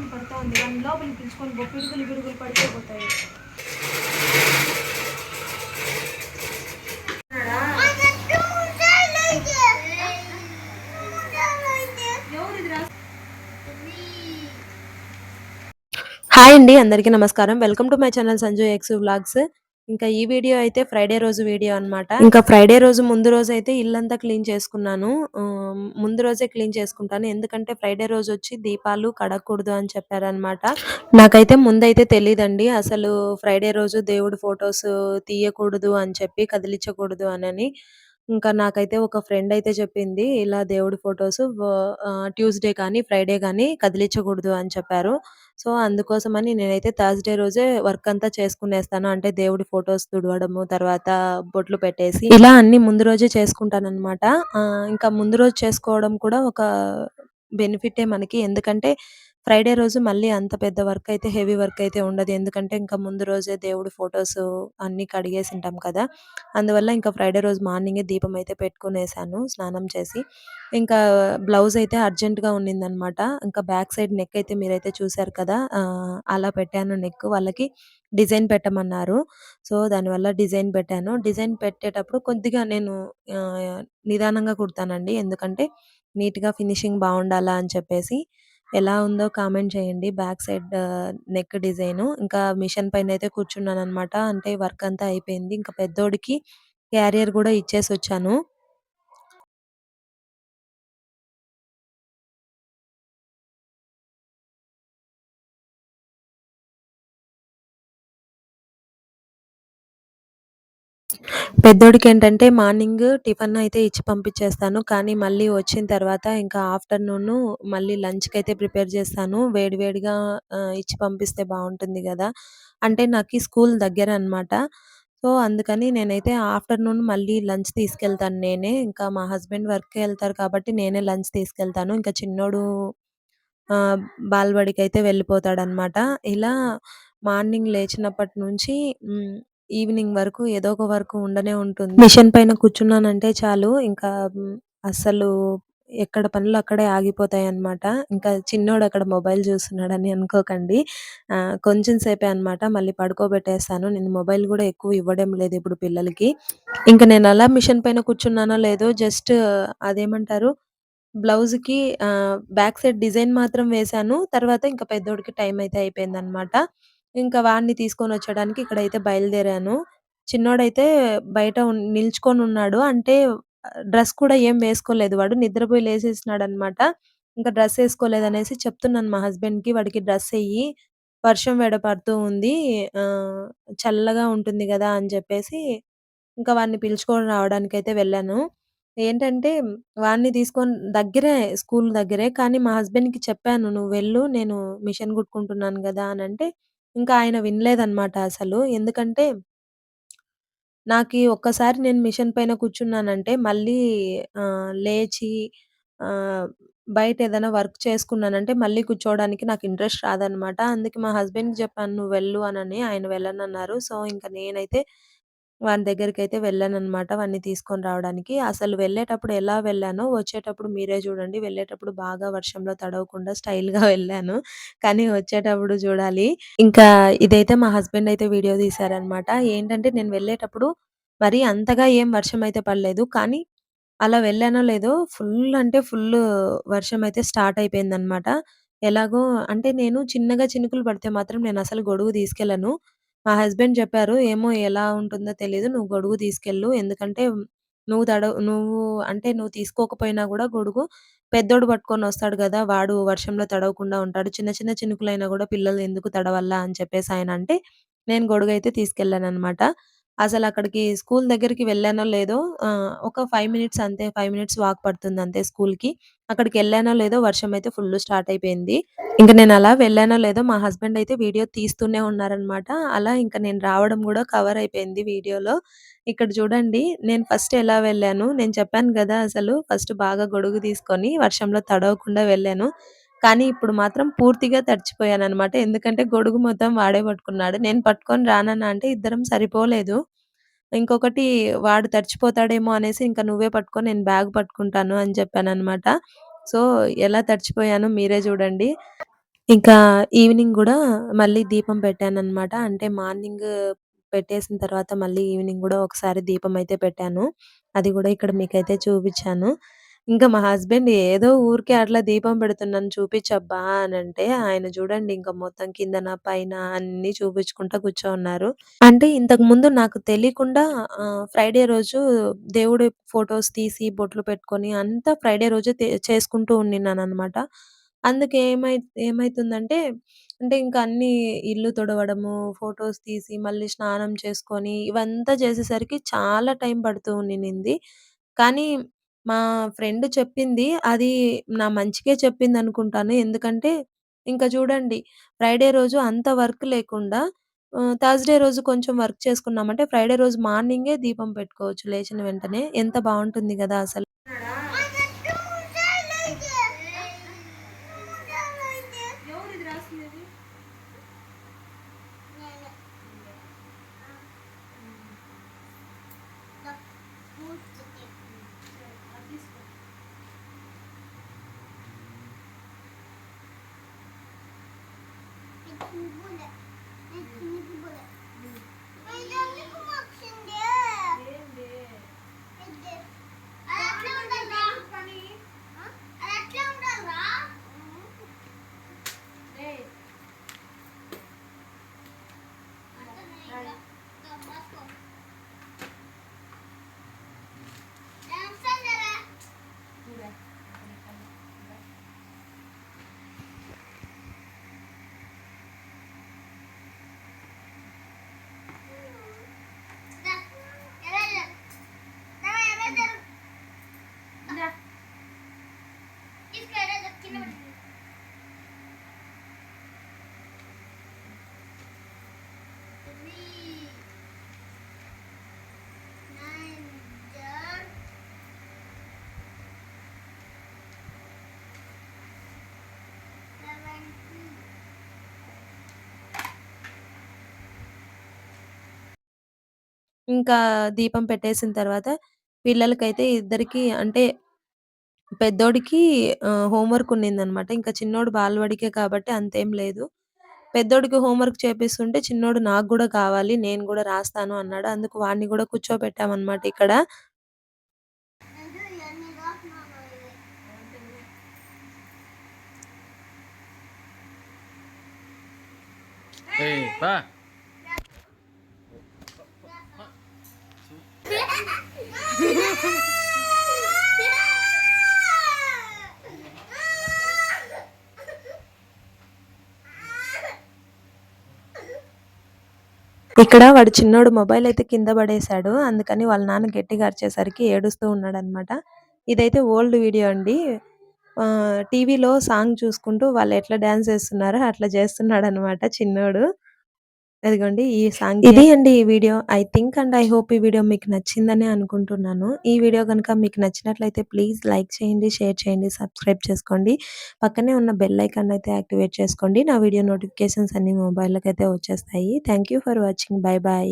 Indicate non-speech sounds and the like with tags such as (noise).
వాసన పడుతూ ఉంది దాని లోపలికి పిలుచుకొని పో. పిడుగులు పిడుగులు పడిపోతాయి హాయ్ అండి అందరికీ నమస్కారం. Welcome to my channel Sanjay X vlogs. ఇంకా ఈ వీడియో అయితే ఫ్రైడే రోజు వీడియో అనమాట ఇంకా ఫ్రైడే రోజు ముందు రోజు అయితే ఇల్లంతా క్లీన్ చేసుకున్నాను. ముందు రోజే క్లీన్ చేసుకుంటాను. ఎందుకంటే ఫ్రైడే రోజు వచ్చి దీపాలు కడగకూడదు అని చెప్పారనమాట నాకైతే ముందైతే తెలియదండి అసలు ఫ్రైడే రోజు దేవుడి ఫొటోస్ తీయకూడదు అని చెప్పి కదిలించకూడదు అని ఇంకా నాకైతే ఒక ఫ్రెండ్ అయితే చెప్పింది ఇలా దేవుడి ఫొటోస్ ట్యూస్డే కానీ ఫ్రైడే కానీ కదిలించకూడదు అని చెప్పారు సో అందుకోసమని నేనైతే థర్స్‌డే రోజే వర్క్ అంతా చేసుకునేస్తాను. అంటే దేవుడి ఫోటోస్ తుడవడము, తర్వాత బొట్లు పెట్టేసి ఇలా అన్నీ ముందు రోజే చేసుకుంటాననమాట. ఆహ్, ఇంకా ముందు రోజు చేసుకోవడం కూడా ఒక బెనిఫిటే మనకి. ఎందుకంటే ఫ్రైడే రోజు మళ్ళీ అంత పెద్ద వర్క్ అయితే హెవీ వర్క్ అయితే ఉండదు. ఎందుకంటే ఇంకా ముందు రోజే దేవుడి ఫొటోస్ అన్నీ కడిగేసుంటాం కదా! అందువల్ల ఇంకా ఫ్రైడే రోజు మార్నింగే దీపం అయితే పెట్టుకునేసాను స్నానం చేసి. ఇంకా బ్లౌజ్ అయితే అర్జెంట్‌గా ఉన్నిందనమాట. ఇంకా బ్యాక్ సైడ్ నెక్ అయితే మీరైతే చూశారు కదా! అలా పెట్టాను నెక్. వాళ్ళకి డిజైన్ పెట్టమన్నారు. సో, దానివల్ల డిజైన్ పెట్టాను. డిజైన్ పెట్టేటప్పుడు కొద్దిగా నేను నిదానంగా కుడతానండి. ఎందుకంటే నీట్‌గా ఫినిషింగ్ బాగుండాలా అని చెప్పేసి. ఎలా ఉందో కామెంట్ చేయండి బ్యాక్ సైడ్ నెక్ డిజైను. ఇంకా మిషన్ పైనైతే కూర్చున్నాననమాట. అంటే వర్క్ అంతా అయిపోయింది. ఇంకా పెద్దోడికి క్యారియర్ గూడా ఇచ్చేసొచ్చాను. పెద్దోడికి ఏంటంటే మార్నింగ్ టిఫిన్ అయితే ఇచ్చి పంపించేస్తాను. కానీ మళ్ళీ వచ్చిన తర్వాత ఇంకా ఆఫ్టర్నూన్ మళ్ళీ లంచ్కి అయితే ప్రిపేర్ చేస్తాను. వేడివేడిగా ఇచ్చి పంపిస్తే బాగుంటుంది కదా అంటే నాకు స్కూల్ దగ్గర అన్నమాట. సో, అందుకని నేనైతే ఆఫ్టర్‌నూన్ మళ్ళీ లంచ్ తీసుకెళ్తాను నేనే. ఇంకా మా హస్బెండ్ వర్క్‌కి వెళ్తారు కాబట్టి నేనే లంచ్ తీసుకెళ్తాను. ఇంకా చిన్నోడు బాలబడికి అయితే వెళ్ళిపోతాడనమాట. ఇలా మార్నింగ్ లేచినప్పటి నుంచి ఈవినింగ్ వరకు ఏదో ఒక వర్క్ ఉండనే ఉంటుంది. మిషన్ పైన కూర్చున్నానంటే చాలు ఇంకా అస్సలు ఎక్కడ పనులు అక్కడే ఆగిపోతాయన్నమాట. ఇంకా చిన్నోడు అక్కడ మొబైల్ చూస్తున్నాడని అనుకోకండి. ఆహ్, కొంచెం సేపే అన్నమాట. మళ్ళీ పడుకోబెట్టేస్తాను. నేను మొబైల్ గూడా ఎక్కువ ఇవ్వడం లేదు ఇప్పుడు పిల్లలకి. ఇంక నేను అలా మిషన్ పైన కూర్చున్నానో లేదో జస్ట్ అదేమంటారు బ్లౌజ్‌కి ఆహ్, బ్యాక్ సైడ్ డిజైన్ మాత్రం వేశాను. తర్వాత ఇంక పెద్దోడికి టైం అయితే అయిపోయిందనమాట. ఇంకా వాడిని తీసుకొనొచ్చడానికి ఇక్కడైతే బయలుదేరాను. చిన్నోడైతే బయట ఉన్ నిల్చుకొనున్నాడు. అంటే డ్రెస్ కూడా ఏం వేసుకోలేదు వాడు. నిద్రపోయి లేసేసినాడనమాట. ఇంకా డ్రెస్ ఏసుకోలేదనేసి చెప్తున్నాను మా హస్బెండ్‌కి వాడికి డ్రెస్ ఎయ్యి. వర్షం వేడ పడుతూ ఉంది. ఆహ్, చల్లగా ఉంటుంది గదా! అని చెప్పేసి ఇంకా వాడిని పిలుచుకొని రావడానికైతే వెళ్ళాను. ఏంటంటే వాడిని తీసుకొని దగ్గరే స్కూల్ దగ్గరే. కానీ మా హస్బెండ్‌కి చెప్పాను, "నువ్వు వెళ్ళు నేను మిషన్ కుట్టుకుంటున్నాను గదా!" అనంటే ఇంకా ఆయన వినలేదనమాట అసలు. ఎందుకంటే నాకీ ఒక్కసారి నేను మిషన్ పైన కూర్చున్నానంటే మళ్ళీ ఆహ్, లేచి ఆహ్, బయట ఏదైనా వర్క్ చేసుకున్నానంటే మళ్ళీ కూర్చోవడానికి నాకు ఇంట్రెస్ట్ రాదనమాట. అందుకే మా హస్బెండ్‌కి చెప్పాను, "నువ్వు వెళ్ళు" అనని. ఆయన వెళ్ళనన్నారు. సో, ఇంక నేనైతే వాని దగ్గరికైతే వెళ్ళాననమాట. వాడిని తీసుకొని రావడానికి. అసలు వెళ్ళేటప్పుడు ఎలా వెళ్ళానో వచ్చేటప్పుడు మీరే చూడండి. వెళ్ళేటప్పుడు బాగా వర్షంలో తడవకుండా స్టైల్‌గా వెళ్ళాను. కానీ వచ్చేటప్పుడు చూడాలి. ఇంకా ఇదైతే మా హస్బెండ్ అయితే వీడియో తీశారనమాట. ఏంటంటే నేను వెళ్ళేటప్పుడు మరి అంతగా ఏం వర్షం అయితే పడలేదు. కానీ అలా వెళ్ళానో లేదో ఫుల్ అంటే ఫుల్ వర్షం అయితే స్టార్ట్ అయిపోయిందనమాట. ఎలాగో అంటే నేను చిన్నగా చినుకులు పడితే మాత్రం నేను అసలు గొడుగు తీసుకెళ్ళను. మా హస్బెండ్ చెప్పారు, "ఏమో ఎలా ఉంటుందో తెలీదు. నువ్వు గొడుగు తీసుకెళ్ళు. ఎందుకంటే నువ్వు తడవ నువ్వు అంటే నువ్వు తీసుకోకపోయినా గూడా గొడుగు పెద్దోడు పట్టుకొనొస్తాడు గదా! వాడు వర్షంలో తడవకుండా ఉంటాడు. చిన్న చిన్న చినుకులైనా గూడా పిల్లలు ఎందుకు తడవల్లా" అని చెప్పేసి ఆయనంటే నేను గొడుగైతే తీసుకెళ్ళాననమాట. అసలు అక్కడికి స్కూల్ దగ్గరికి వెళ్ళానో లేదో ఆహ్, ఒక 5 మినిట్స్ అంతే 5 మినిట్స్ వాక్ పడుతుంది అంతే స్కూల్‌కి. అక్కడికెళ్ళానో లేదో వర్షం అయితే ఫుల్ స్టార్ట్ అయిపోయింది. ఇంక అలా వెళ్ళానో లేదో మా హస్బెండ్ అయితే వీడియో తీస్తూనే ఉన్నారనమాట. అలా ఇంక నేను రావడం గూడా కవర్ అయిపోయింది వీడియోలో. ఇక్కడ చూడండి నేను ఫస్ట్ ఎలా వెళ్ళాను, నేను చెప్పాను గదా! అసలు ఫస్ట్ బాగా గొడుగు తీసుకొని వర్షంలో తడవకుండా వెళ్ళాను. కానీ ఇప్పుడు మాత్రం పూర్తిగా తడిచిపోయాననమాట. ఎందుకంటే గొడుగు మొత్తం వాడే పట్టుకున్నాడు. నేను పట్టుకొని రానన్నా అంటే ఇద్దరం సరిపోలేదు. ఇంకొకటి వాడు తడిచిపోతాడేమో అనేసి ఇంకా నువ్వే పట్టుకొని నేను బ్యాగ్ పట్టుకుంటాను అని చెప్పాననమాట. సో, ఎలా తడిచిపోయానో మీరే చూడండి. ఇంకా ఈవినింగ్ కూడా మళ్ళీ దీపం పెట్టానమాట అంటే మార్నింగ్ పెట్టేసిన తర్వాత మళ్ళీ ఈవినింగ్ కూడా ఒకసారి దీపం అయితే పెట్టాను. అది కూడా ఇక్కడ మీకైతే చూపించాను ఇంకా మా హస్బెండ్ ఏదో ఊరికే అట్లా దీపం పెడుతున్నాను చూపిచ్చబ్బా అనంటే, ఆయన చూడండి ఇంక మొత్తం కిందన, పైన అన్నీ చూపించుకుంటా కూర్చోన్నారు. అంటే ఇంతకుముందు నాకు తెలియకుండా ఆహ్, ఫ్రైడే రోజు దేవుడి ఫోటోస్ తీసి బొట్లు పెట్టుకొని అంతా ఫ్రైడే రోజే తే చేసుకుంటూ ఉండిన్నాననమాట. అందుకే ఏమై ఏమైతుందంటే అంటే ఇంక అన్నీ ఇల్లు తుడవడము, ఫోటోస్ తీసి మళ్ళీ స్నానం చేసుకొని ఇవంతా చేసేసరికి చాలా టైం పడుతూ ఉండినింది. కానీ మా ఫ్రెండ్ చెప్పింది అది నా మంచికే చెప్పిందనుకుంటాను. ఎందుకంటే ఇంక చూడండి ఫ్రైడే రోజు అంత వర్క్ లేకుండా ఆహ్, థర్స్‌డే రోజు కొంచెం వర్క్ చేసుకున్నామంటే ఫ్రైడే రోజు మార్నింగే దీపం పెట్టుకోవచ్చు లేచిన వెంటనే. ఎంత బావుంటుంది గదా అసలు. ఇంకా దీపం పెట్టేసిన తర్వాత పిల్లలకైతే ఇద్దరికీ అంటే పెద్దోడికి ఆహ్, హోంవర్క్ ఉన్నిందనమాట. ఇంకా చిన్నోడు బాలబడికే కాబట్టి అంతేం లేదు. పెద్దోడికి హోంవర్క్ చేపిస్తుంటే చిన్నోడు నాకు గూడా కావాలి. నేను గూడా రాస్తాను అన్నాడు. అందుకు వాడిని గూడా కూర్చోబెట్టామనమాట ఇక్కడ. ఏయ్ పా (laughs) (laughs) ఇక్కడ వాడు చిన్నోడు మొబైల్ అయితే కింద పడేశాడు. అందుకని వాళ్ళ నాన్న గట్టిగా అరిచేసరికి ఏడుస్తూ ఉన్నాడనమాట. ఇదైతే ఓల్డ్ వీడియో అండి. టీవీలో సాంగ్ చూసుకుంటూ వాళ్ళు ఎట్లా డాన్స్ చేస్తున్నారో అట్లా చేస్తున్నాడు అనమాట చిన్నోడు. అదిగోండి ఈ సాంగ్ ఇది అండి ఈ video. I think and I hope ఈ వీడియో మీకు నచ్చిందనే అనుకుంటున్నాను. ఈ వీడియో గనుక మీకు నచ్చినట్లయితే ప్లీజ్ లైక్ చేయండి, షేర్ చేయండి, సబ్స్క్రైబ్ చేసుకోండి. పక్కనే ఉన్న బెల్ ఐకాన్ అయితే యాక్టివేట్ చేసుకోండి. నా వీడియో నోటిఫికేషన్స్ అన్నీ మొబైల్‌లోకైతే వచ్చేస్తాయి. Thank you for watching. Bye bye.